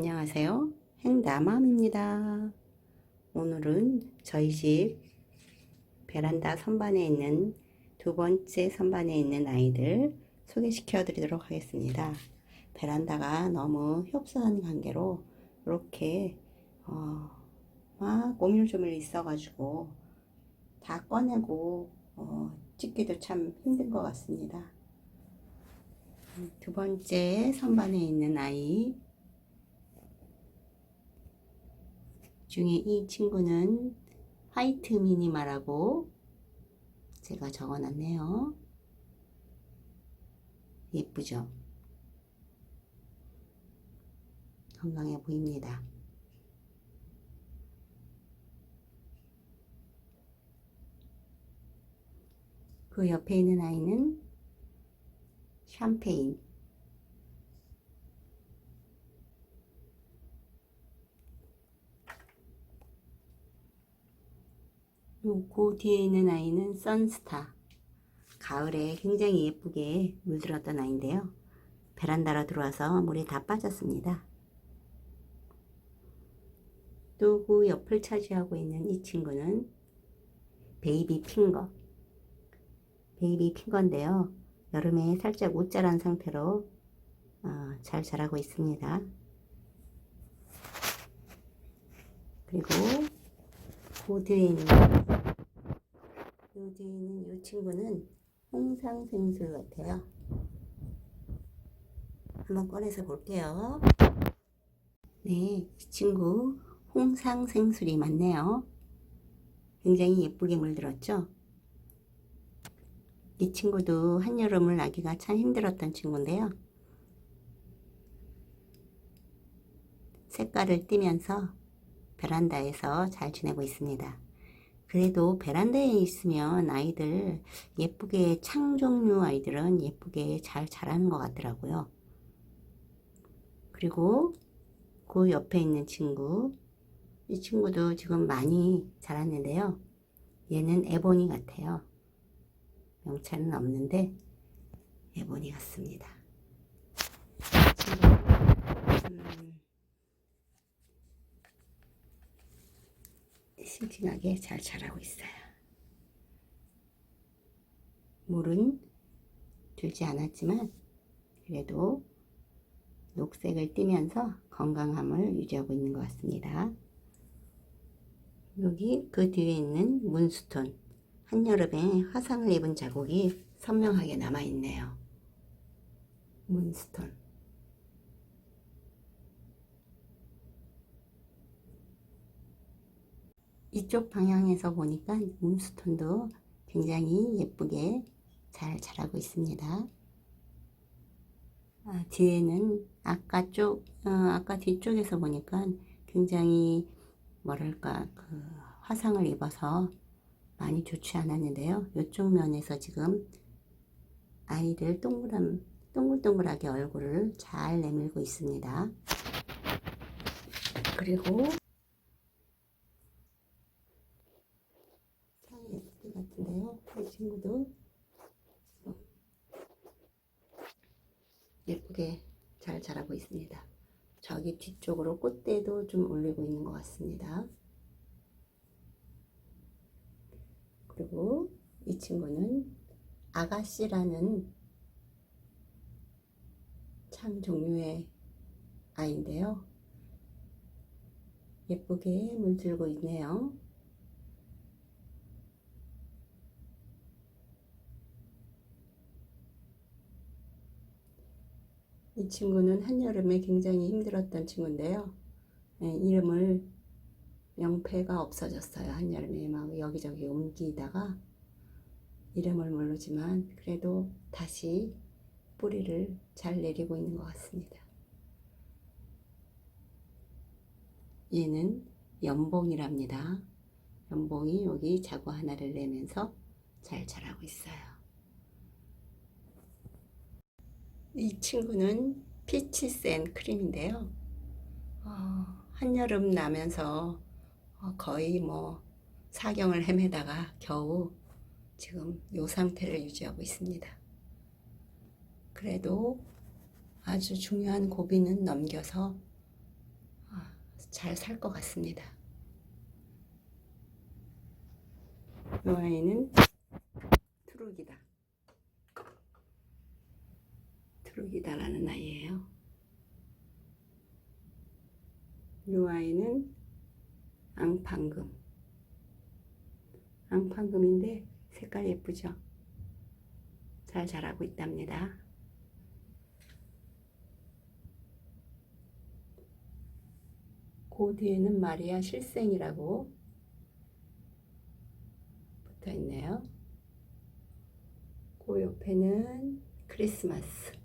안녕하세요. 행나맘입니다. 오늘은 저희 집 베란다 선반에 있는 두 번째 선반에 있는 아이들 소개시켜 드리도록 하겠습니다. 베란다가 너무 협소한 관계로 이렇게 어, 막 오밀조밀 있어가지고 다 꺼내고 어, 찍기도 참 힘든 것 같습니다. 두 번째 선반에 있는 아이 중에 이 친구는 화이트 미니마라고 제가 적어놨네요. 예쁘죠? 건강해 보입니다. 그 옆에 있는 아이는 샴페인. 그 뒤에 있는 아이는 선스타. 가을에 굉장히 예쁘게 물들었던 아이인데요. 베란다로 들어와서 물이 다 빠졌습니다. 또 그 옆을 차지하고 있는 이 친구는 베이비 핑거. 베이비 핑거인데요. 여름에 살짝 못 자란 상태로 어, 잘 자라고 있습니다. 그리고 그 뒤에 있는 그 뒤에 있는 이 친구는 홍상생술 같아요. 한번 꺼내서 볼게요. 네, 이 친구 홍상생술이 맞네요. 굉장히 예쁘게 물들었죠? 이 친구도 한여름을 나기가 참 힘들었던 친구인데요. 색깔을 띠면서 베란다에서 잘 지내고 있습니다. 그래도 베란다에 있으면 아이들 예쁘게 창 종류 아이들은 예쁘게 잘 자라는 것 같더라고요. 그리고 그 옆에 있는 친구, 이 친구도 지금 많이 자랐는데요. 얘는 에보니 같아요. 명찰은 없는데 에보니 같습니다. 음, 싱싱하게 잘 자라고 있어요. 물은 들지 않았지만 그래도 녹색을 띠면서 건강함을 유지하고 있는 것 같습니다. 여기 그 뒤에 있는 문스톤 한여름에 화상을 입은 자국이 선명하게 남아있네요. 문스톤 이쪽 방향에서 보니까 문스톤도 굉장히 예쁘게 잘 자라고 있습니다. 아, 뒤에는 아까 쪽, 어, 아까 뒤쪽에서 보니까 굉장히 뭐랄까 그 화상을 입어서 많이 좋지 않았는데요. 이쪽 면에서 지금 아이들 동그란 동글동글하게 얼굴을 잘 내밀고 있습니다. 그리고 참 예쁘게 같은데요. 이 친구도 예쁘게 잘 자라고 있습니다. 저기 뒤쪽으로 꽃대도 좀 올리고 있는 것 같습니다. 그리고 이 친구는 아가씨라는 창 종류의 아이인데요. 예쁘게 물들고 있네요. 이 친구는 한여름에 굉장히 힘들었던 친구인데요. 네, 이름을 명패가 없어졌어요. 한여름에 막 여기저기 옮기다가 이름을 모르지만 그래도 다시 뿌리를 잘 내리고 있는 것 같습니다. 얘는 연봉이랍니다. 연봉이 여기 자구 하나를 내면서 잘 자라고 있어요. 이 친구는 피치 센 크림인데요. 어, 한여름 나면서 어, 거의 뭐 사경을 헤매다가 겨우 지금 요 상태를 유지하고 있습니다. 그래도 아주 중요한 고비는 넘겨서 잘 살 것 같습니다. 이 아이는 트룩이다. 트룩이다라는 아이예요. 이 아이는 앙팡금. 앙팡금인데 색깔 예쁘죠? 잘 자라고 있답니다. 그 뒤에는 마리아 실생이라고 붙어 있네요. 그 옆에는 크리스마스.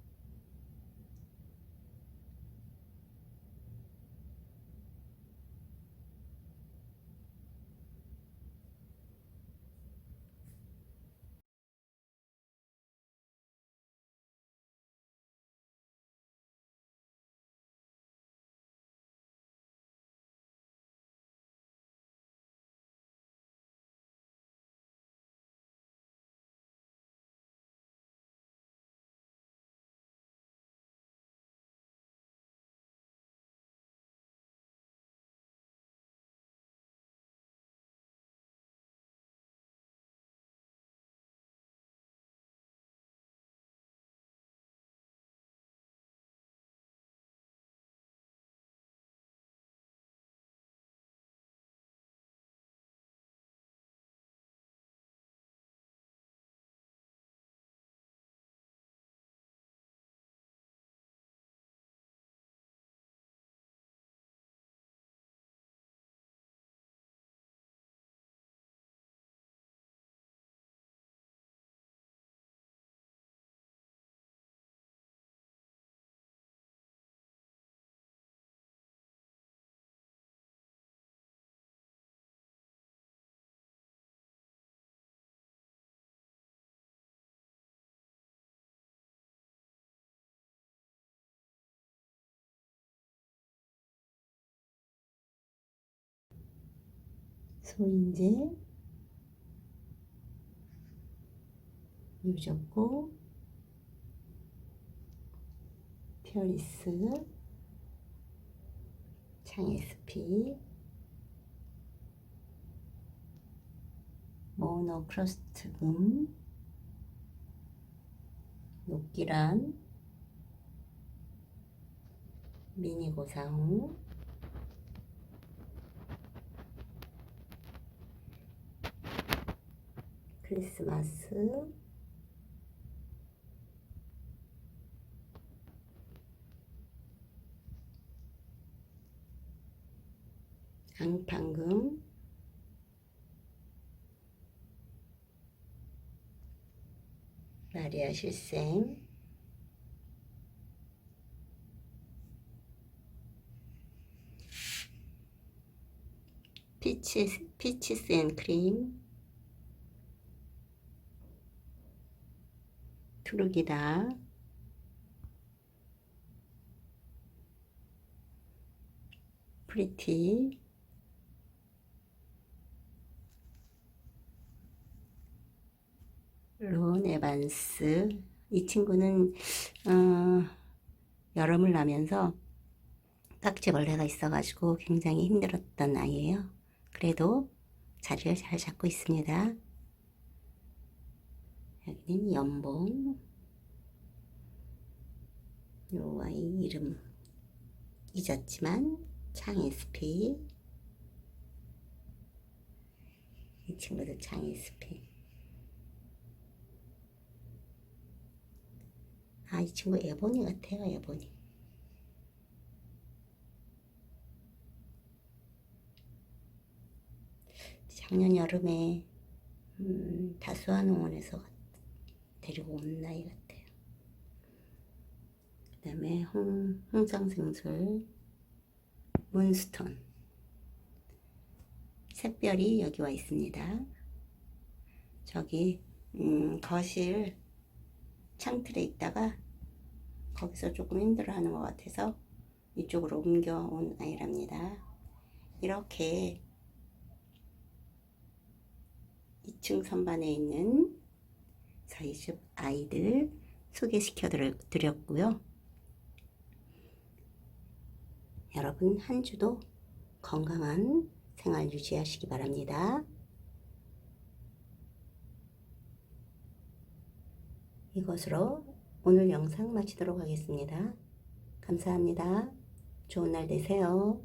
소인재, 유적고, 피어리스, 창에스피, 모노크로스트금, 녹기란, 미니고상우, 크리스마스. 앙팡금. 마리아 실생. 피치, 피치스 앤 크림 트룩이다. 프리티 론 에반스 이 친구는 어, 여름을 나면서 딱지벌레가 있어가지고 굉장히 힘들었던 아이예요. 그래도 자리를 잘 잡고 있습니다. 여기는 연봉. 요 아이 이름 잊었지만 창SP 이 친구도 창SP 아 이 친구 에보니 같아요 에보니. 작년 여름에 음, 다수한 농원에서 데리고 온 나이 같아요. 그 다음에 홍, 홍장생술, 문스톤, 샛별이 여기 와 있습니다. 저기 음, 거실 창틀에 있다가 거기서 조금 힘들어 하는 것 같아서 이쪽으로 옮겨온 아이랍니다. 이렇게 2층 선반에 있는 저희 아이들 소개시켜 드렸고요. 여러분 한 주도 건강한 생활 유지하시기 바랍니다. 이것으로 오늘 영상 마치도록 하겠습니다. 감사합니다. 좋은 날 되세요.